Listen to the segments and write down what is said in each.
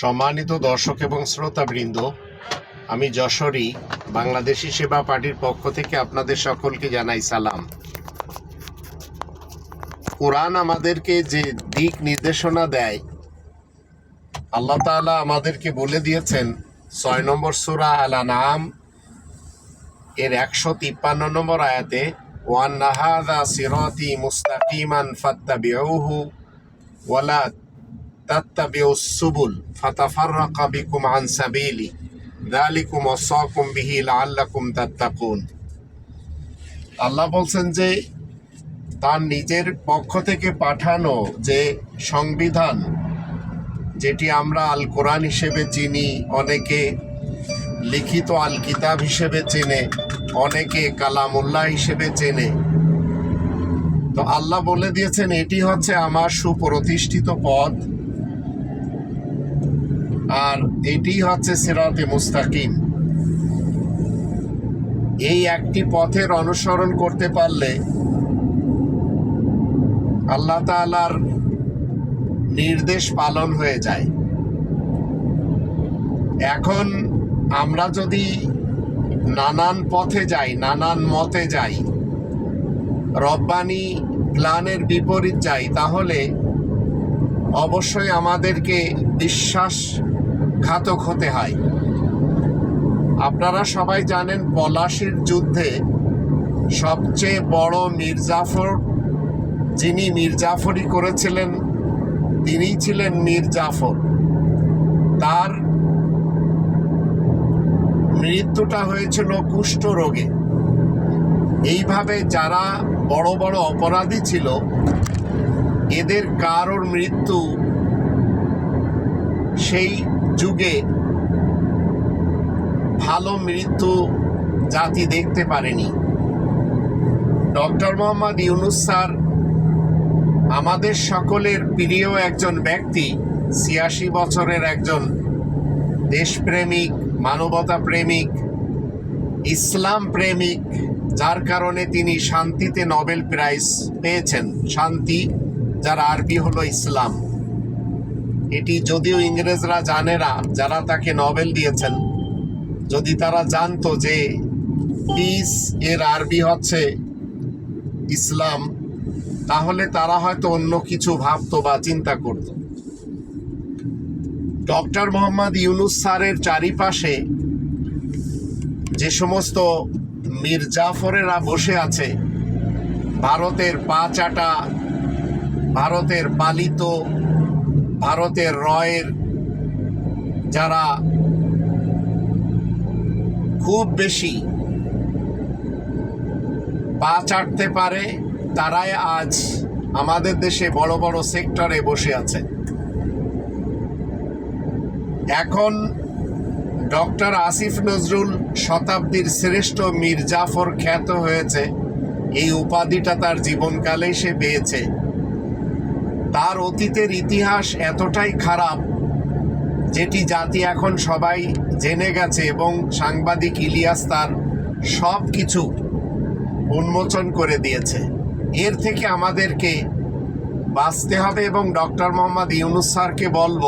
সম্মানিত দর্শক এবং শ্রোতাবৃন্দ, আমি যশোরী, বাংলাদেশি সেবা পার্টির পক্ষ থেকে আপনাদের সকলকে জানাই সালাম। কোরআন আমাদেরকে যে দিক নির্দেশনা দেয়, আল্লাহ তাআলা আমাদেরকে বলে দিয়েছেন, ছয় নম্বর সুরা আলা নাম এর একশো তিপ্পান্ন নম্বর আয়াতে, ওয়ান সিরাতি মুস্তাকিমান ফাত্তাবিউহু ওয়ালা তাত্তাবিউ সুবুল ফাতাফাররাকা বিকুম আন সাবিলি যালিকুম ওয়াসাকুম বিহি লাআল্লাকুম তাত্তাকুন আল্লাহ বলছেন যে, তার নিজের পক্ষ থেকে পাঠানো যে সংবিধান, যেটি আমরা আল কোরআন হিসেবে চিনি, অনেকে লিখিত আল কিতাব হিসেবে চেনে, অনেকে কালামুল্লাহ হিসেবে চেনে। তো আল্লাহ বলে দিয়েছেন, এটি হচ্ছে আমার সুপ্রতিষ্ঠিত পথ। আর এটি হচ্ছে সিরাতে মুস্তাকিম। এই একটি পথের অনুসরণ করতে পারলে আল্লাহ তাআলার নির্দেশ পালন হয়ে যায়। এখন আমরা যদি নানান পথে যাই, নানান মতে যাই, রব্বানি প্ল্যানের বিপরীত যাই, তাহলে অবশ্যই আমাদেরকে বিশ্বাসঘাতক হতে হয়। আপনারা সবাই জানেন পলাশির যুদ্ধে সবচেয়ে বড় মির্জাফর, যিনি মির্জাফরি করেছিলেন তিনি ছিলেন মীর জাফর তার মৃত্যুটা হয়েছিল কুষ্ঠ রোগে। এইভাবে যারা বড় বড় অপরাধী ছিল, এদের কারোর মৃত্যু সেই যুগে ভালো মৃত্যু জাতি দেখতে পারেনি। ডক্টর মোহাম্মদ ইউনুস স্যার আমাদের সকলের প্রিয় একজন ব্যক্তি, ছিয়াশি বছরের একজন দেশপ্রেমিক, মানবতা প্রেমিক, ইসলাম প্রেমিক, যার কারণে তিনি শান্তিতে নোবেল প্রাইজ পেয়েছেন। শান্তি, যার আরবি হলো ইসলাম। এটি যদিও ইংরেজরা জানে না যারা তাকে নোবেল দিয়েছেন। যদি তারা জানতো যে পিস এর আরবি হচ্ছে ইসলাম, তাহলে তারা হয়তো অন্য কিছু ভাবতো বা চিন্তা করত। ডক্টর মোহাম্মদ ইউনুস স্যারের চারিপাশে যে সমস্ত মির্জাফরেরা বসে আছে, ভারতের পা চাটা ভারতের পালিত ভারতের রয়ের যারা খুব বেশি পা চাটতে পারে, তারাই আজ আমাদের দেশে বড় বড় সেক্টরে বসে আছে। এখন ডক্টর আসিফ নজরুল শতাব্দীর শ্রেষ্ঠ মীর জাফর খ্যাত হয়েছে। এই উপাধিটা তার জীবনকালেই সে পেয়েছে। তার অতীতের ইতিহাস এতটাই খারাপ, যেটি জাতি এখন সবাই জেনে গেছে এবং সাংবাদিক ইলিয়াস তার সব কিছু উন্মোচন করে দিয়েছে। এর থেকে আমাদেরকে বাঁচতে হবে এবং ডক্টর মোহাম্মদ ইউনুস স্যারকে বলব,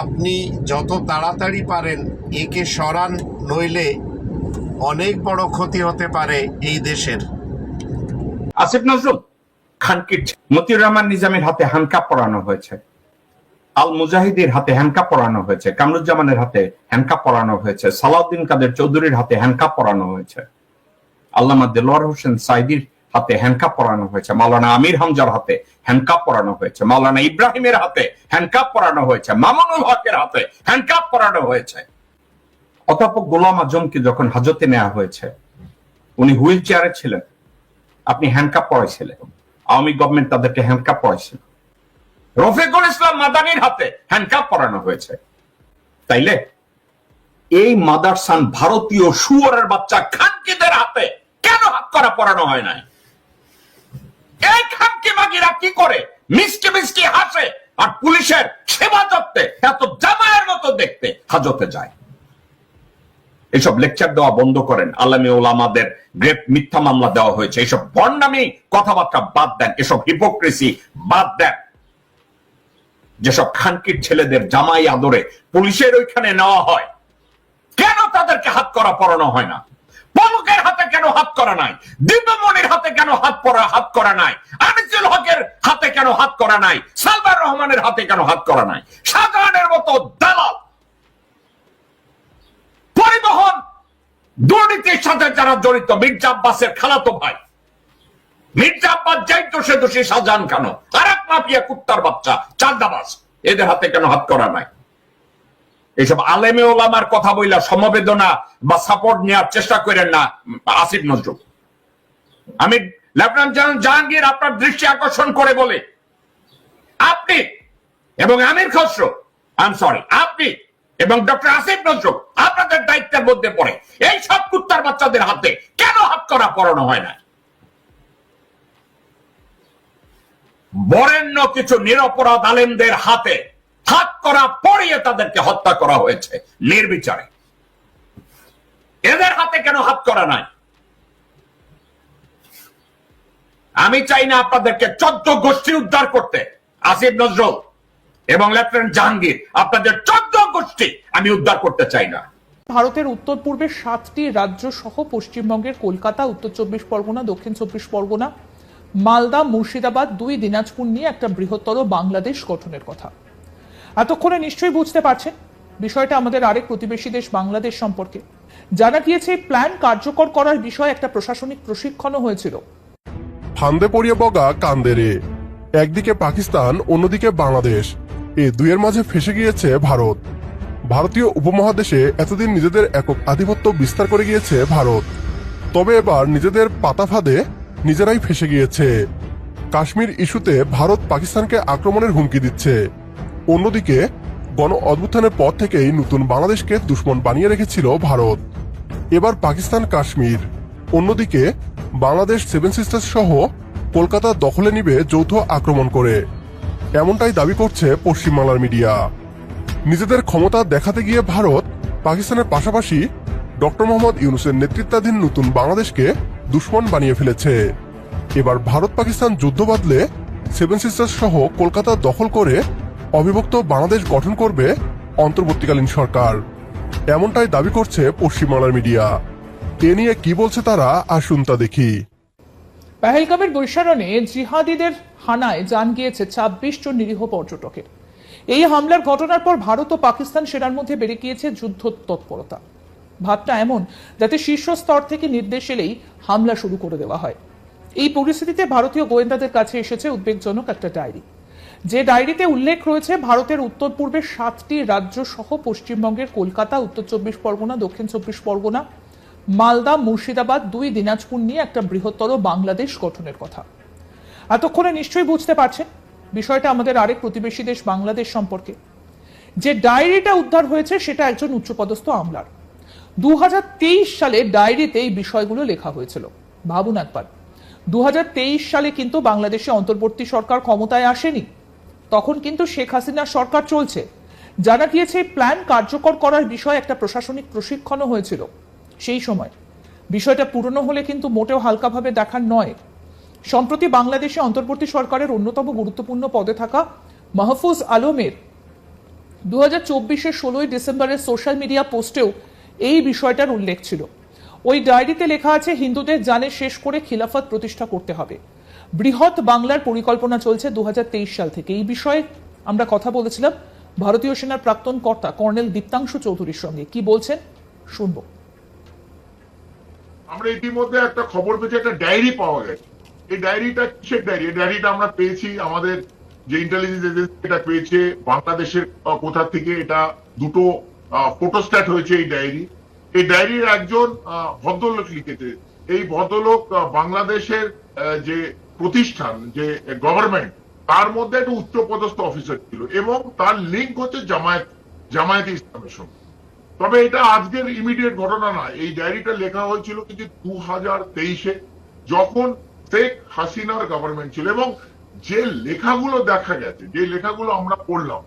আপনি যত তাড়াতাড়ি পারেন একে সরান, নইলে অনেক বড় ক্ষতি হতে পারে এই দেশের। আসিফ নজরুল খানকিট মতিউর রহমান নিজামের হাতে হ্যান্ডকাপ পরানো হয়েছে। আল মুজাহিদের হাতে হ্যান্ডকাপ পরানো হয়েছে। কামরুজ্জামানের হাতে হ্যান্ডকাপ পরানো হয়েছে। সালাউদ্দিন কাদের চৌধুরীর হাতে হ্যান্ডকাপ পরানো হয়েছে। আল্লামা দেলোয়ার হোসেন সাইদির হাতে হ্যান্ডকাপ পরানো হয়েছে। মাওলানা আমির হামজার হাতে হ্যান্ডকাপ পরানো হয়েছে। মাওলানা ইব্রাহিমের হাতে হ্যান্ডকাপ পরানো হয়েছে। মামুনুল হকের হাতে হ্যান্ডকাপ পরানো হয়েছে। অধ্যাপক গোলাম আজমকে যখন হাজতে নেওয়া হয়েছে, উনি হুইল চেয়ারে ছিলেন। আপনি হ্যান্ডকাপ পড়াইছিলেন আওয়ামী গভর্নমেন্ট তাদেরকে হ্যান্ডকাপ পড়াইছিল রফিকুল ইসলাম মাদানির হাতে হ্যান্ডকাপ পরানো হয়েছে। তাইলে? এই মাদারসান ভারতীয় শুয়ারের বাচ্চা খানকিদের হাতে কেন হাত করা পরানো হয় নাই? এই খানকি মাগিরা কি করে? মিষ্টি মিষ্টি হাসে আর পুলিশের সেবা যত্নে এত জামায়ের মতো দেখতে হাজতে যায়। এসব লেকচার দেওয়া বন্ধ করেন। আল্লামী ওলামাদের গ্রেপ মিথ্যা মামলা দেওয়া হয়েছে। এসব বন্ডামি, কথাবার্তা বাদ দেন। এসব হিপোক্রেসি বাদ দেন। যেসব খানকির ছেলেদের জামাই আদরে পুলিশের ওইখানে নেওয়া হয়, কেন তাদেরকে হাত করা, পরানো হয় না? পলকের হাতে কেন হাত করা নাই? দিব্যমণির হাতে কেন হাত পরা হাত করা নাই? আনিসুল হকের হাতে কেন হাত করা নাই? সালবার রহমানের হাতে কেন হাত করা নাই? শাহজাহানের মতো দালাল পরিবহন দুর্নীতির সাথে যারা জড়িত, মির্জা আব্বাসের খালাতো ভাই। মির্জা আব্বাস যাই দোষে দোষী শাহজাহান কেন? আর এক মাফিয়া কুত্তার বাচ্চা চান্দাবাস এদের হাতে কেন হাত করা নাই? এইসব আলেমে ওলামার কথা বইলা সমবেদনা বা সাপোর্ট নেওয়ার চেষ্টা করেন না আসিফ নজরুল। আমি লেফটেন্যান্ট জেনারেল জাহাঙ্গীর আপনার দৃষ্টি আকর্ষণ করে বলে। আপনি এবং Amir Khasru I am sorry আপনি এবং ডক্টর আসিফ নজরুল দায়িত্বের মধ্যে পড়ে। এই সব কুত্তার বাচ্চাদের হাতে কেন হাত করা পড়ানো হয় না? বরেণ্য কিছু নিরপরাধ আলেমদের হাতে হাত করা পড়িয়ে তাদেরকে হত্যা করা হয়েছে, নির্বিচারে। এদের হাতে কেন হাত করা নাই? আমি চাই না আপনাদেরকে চোদ্দ গোষ্ঠী উদ্ধার করতে, আসিফ নজরুল এবং লেফটেন্যান্ট জাহাঙ্গীর, আপনাদের চোদ্দ গোষ্ঠী আমি উদ্ধার করতে চাই না। ভারতের উত্তর পূর্বে সাতটি রাজ্য সহ পশ্চিমবঙ্গের কলকাতা, উত্তর চব্বিশ পরগনা, দক্ষিণ চব্বিশ পরগনা, মালদা, মুর্শিদাবাদ, দুই দিনাজপুর নিয়ে একটা বৃহত্তর বাংলাদেশ গঠনের কথা। এতক্ষণে নিশ্চয়ই বুঝতে পারছেন বিষয়টা আমাদের আরেক প্রতিবেশী দেশ বাংলাদেশ সম্পর্কে। জানা গিয়েছে, প্ল্যান কার্যকর করার বিষয়ে একটা প্রশাসনিক প্রশিক্ষণও হয়েছিল। ফান্দে পড়িয়ে বগা কান্দে রে। একদিকে পাকিস্তান, অন্যদিকে বাংলাদেশ। এ দুইয়ের মাঝে ফেসে গিয়েছে ভারত। ভারতীয় উপমহাদেশে এতদিন নিজেদের একক আধিপত্য বিস্তার করে গিয়েছে ভারত। তবে এবার নিজেদের পাতা ফাঁদে নিজেরাই ফেসে গিয়েছে। কাশ্মীর ইস্যুতে ভারত পাকিস্তানকে আক্রমণের হুমকি দিচ্ছে। অন্যদিকে, গণ অভ্যুত্থানের পর থেকেই নতুন বাংলাদেশকে দুশ্মন বানিয়ে রেখেছিল ভারত। এবার পাকিস্তান কাশ্মীর। অন্যদিকে, বাংলাদেশ সেভেন সিস্টার্স সহ কলকাতা দখলে নিবে যৌথ আক্রমণ করে। এমনটাই দাবি করছে পশ্চিমবাংলার মিডিয়া। নিজেদের ক্ষমতা দেখাতে গিয়ে ভারত পাকিস্তানের পাশাপাশি ডক্টর মোহাম্মদ ইউনুসের নেতৃত্বাধীন নতুন বাংলাদেশকে দুশ্মন বানিয়ে ফেলেছে। এবার ভারত পাকিস্তান যুদ্ধ বাদলে সেভেন সিস্টার্স সহ কলকাতা দখল করে অবিভক্ত বাংলাদেশ গঠন করবে অন্তর্বর্তীকালীন সরকার। এমনটাই দাবি করছে পশ্চিমবাংলার মিডিয়া। এ নিয়ে কি বলছে তারা, আসুন তা দেখি। পেহেলগামের বৈশারণে জিহাদিদের হানায় জান গিয়েছে ছাব্বিশ জন নিরীহ পর্যটকের। এই হামলার ঘটনার পর ভারত ও পাকিস্তান সেনার মধ্যে বেড়ে গিয়েছে যুদ্ধ তৎপরতা ভাবটা এমন যাতে শীর্ষ স্তর থেকে নির্দেশ এলেই হামলা শুরু করে দেওয়া হয়। এই পরিস্থিতিতে ভারতীয় গোয়েন্দাদের কাছে এসেছে উদ্বেগজনক একটা ডায়েরি। যে ডায়েরিতে উল্লেখ রয়েছে, ভারতের উত্তর পূর্বে সাতটি রাজ্য সহ পশ্চিমবঙ্গের কলকাতা, উত্তর চব্বিশ পরগনা, দক্ষিণ চব্বিশ পরগনা, মালদা, মুর্শিদাবাদ, দুই দিনাজপুর নিয়ে একটা বৃহত্তর বাংলাদেশ গঠনের কথা। এতক্ষণে নিশ্চয়ই বুঝতে পারছেন বিষয়টা আমাদের আরেক প্রতিবেশী দেশ বাংলাদেশ সম্পর্কে। যে ডায়েরিটা উদ্ধার হয়েছে সেটা একজন উচ্চপদস্থ আমলার। দুহাজার তেইশ সালে ডায়েরিতে এই বিষয়গুলো লেখা হয়েছিল। ভাবুন একবার। দুহাজার তেইশ সালে কিন্তু বাংলাদেশে অন্তর্বর্তী সরকার ক্ষমতায় আসেনি। তখন কিন্তু শেখ হাসিনার সরকার চলছে। জানা গিয়েছে, প্ল্যান কার্যকর করার বিষয়ে একটা প্রশাসনিক প্রশিক্ষণও হয়েছিল। সেই সময়। বিষয়টা পুরনো হলে কিন্তু মোটেও হালকাভাবে দেখার নয়। সম্প্রতি বাংলাদেশে অন্তর্বর্তী সরকারের অন্যতম গুরুত্বপূর্ণ পদে থাকা মাহফুজ আলমের দু হাজার চব্বিশের ষোলোই ডিসেম্বরের সোশ্যাল মিডিয়া পোস্টেও এই বিষয়টার উল্লেখ ছিল। ওই ডায়েরিতে লেখা আছে, হিন্দুদের জানে শেষ করে খিলাফত প্রতিষ্ঠা করতে হবে। বৃহৎ বাংলার পরিকল্পনা চলছে দু হাজার তেইশ সাল থেকে। এই বিষয়ে আমরা কথা বলেছিলাম ভারতীয় সেনার প্রাক্তন কর্তা কর্নেল দীপ্তাংশু চৌধুরীর সঙ্গে। কি বলছেন? শুনব। আমরা ইতিমধ্যে একটা খবর পেয়েছি, একটা ডায়েরি পাওয়া গেছে। এই ডায়েরিটা কিসের ডায়েরি এই ডায়েরিটা আমরা পেয়েছি আমাদের যে ইন্টেলিজেন্স এজেন্সি এটা পেয়েছে, বাংলাদেশের কোথা থেকে এটা দুটো ফটোস্ট্যাট হয়েছে এই ডায়েরি এই ডায়েরির একজন ভদ্রলোক লিখেছে। এই ভদ্রলোক বাংলাদেশের যে প্রতিষ্ঠান, যে গভর্নমেন্ট তার মধ্যে একটা উচ্চপদস্থ অফিসার ছিল এবং তার লিঙ্ক হচ্ছে জামায়াত জামায়াত ইসলামের সঙ্গে। তবে এটা আজকের ইমিডিয়েট ঘটনা না এই ডায়েরিটা লেখা হয়েছিল কিন্তু দু হাজার তেইশে, যখন শেখ হাসিনার গভর্নমেন্ট ছিল এবং যে লেখাগুলো দেখা গেছে, যে লেখাগুলো আমরা পড়লাম,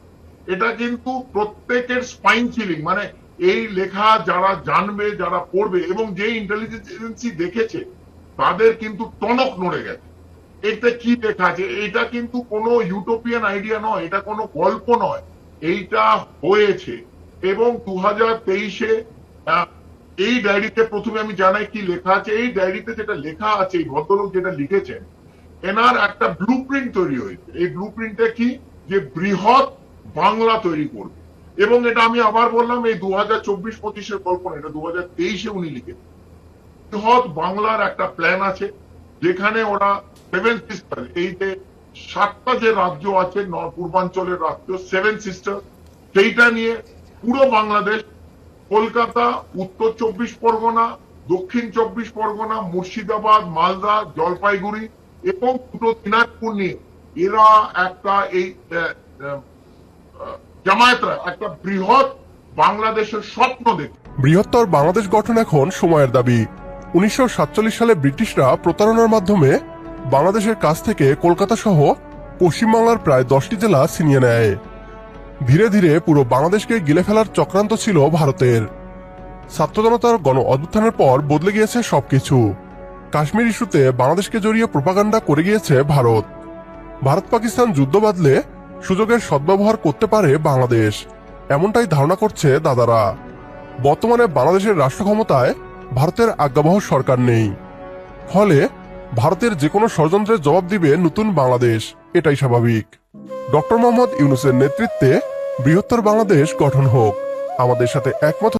এটা কিন্তু প্রত্যেকের স্পাইন চিলিং মানে এই লেখা যারা জানবে, যারা পড়বে এবং যে ইন্টেলিজেন্স এজেন্সি দেখেছে, তাদের কিন্তু টনক নড়ে গেছে। এটা কি লেখা আছে? এটা কিন্তু কোনো ইউটোপিয়ান আইডিয়া নয়, এটা কোনো গল্প নয়। এইটা হয়েছে এবং দু হাজার তেইশে এই ডায়েরিতে প্রথমে আমি জানাই কি লেখা আছে, এই ডায়েরিতে যেটা লেখা আছে, এই ভদ্রলোক যেটা লিখেছেন, এনার একটা ব্লু তৈরি হয়েছে। এই ব্লু কি? যে বৃহৎ বাংলা তৈরি করবে। এবং এটা আমি আবার বললাম, এই দু হাজার চব্বিশ পঁচিশের কল্পনা, এটা দু হাজার তেইশে উনি লিখেছেন। বৃহৎ বাংলার একটা প্ল্যান আছে, যেখানে ওরা সেভেন সিস্টার এই যে সাতটা যে রাজ্য আছে পূর্বাঞ্চলের রাজ্য সেভেন সিস্টার সেইটা নিয়ে পুরো বাংলাদেশ কলকাতা, উত্তর চব্বিশ পরগনা, দক্ষিণ চব্বিশ পরগনা, মুর্শিদাবাদ, মালদা, জলপাইগুড়ি এবং দুটো দিনাজপুর নিয়ে। এরা একটা এই জামায়াতরা একটা বৃহৎ বাংলাদেশের স্বপ্ন দেখে। বৃহত্তর বাংলাদেশ গঠন এখন সময়ের দাবি। উনিশশো সাতচল্লিশ সালে ব্রিটিশরা প্রতারণার মাধ্যমে বাংলাদেশের কাছ থেকে কলকাতা সহ পশ্চিমবাংলার প্রায় দশটি জেলা ছিনিয়ে নেয়। ধীরে ধীরে পুরো বাংলাদেশকে গিলে ফেলার চক্রান্ত ছিল ভারতের। ছাত্র জনতার গণ অভ্যুত্থানের পর বদলে গিয়েছে সবকিছু। কাশ্মীর ইস্যুতে বাংলাদেশকে জড়িয়ে প্রপাগান্ডা করে গিয়েছে ভারত। ভারত পাকিস্তান যুদ্ধ বাদলে সুযোগের সদ্ব্যবহার করতে পারে বাংলাদেশ, এমনটাই ধারণা করছে দাদারা। বর্তমানে বাংলাদেশের রাষ্ট্র ক্ষমতায় ভারতের আজ্ঞাবহ সরকার নেই। ফলে ভারতের যে কোনো ষড়যন্ত্রের জবাব দিবে নতুন বাংলাদেশ, এটাই স্বাভাবিক। ডক্টর মোহাম্মদ ইউনুসের নেতৃত্বে বৃহত্তর বাংলাদেশ গঠন হোক। আমাদের সাথে একমত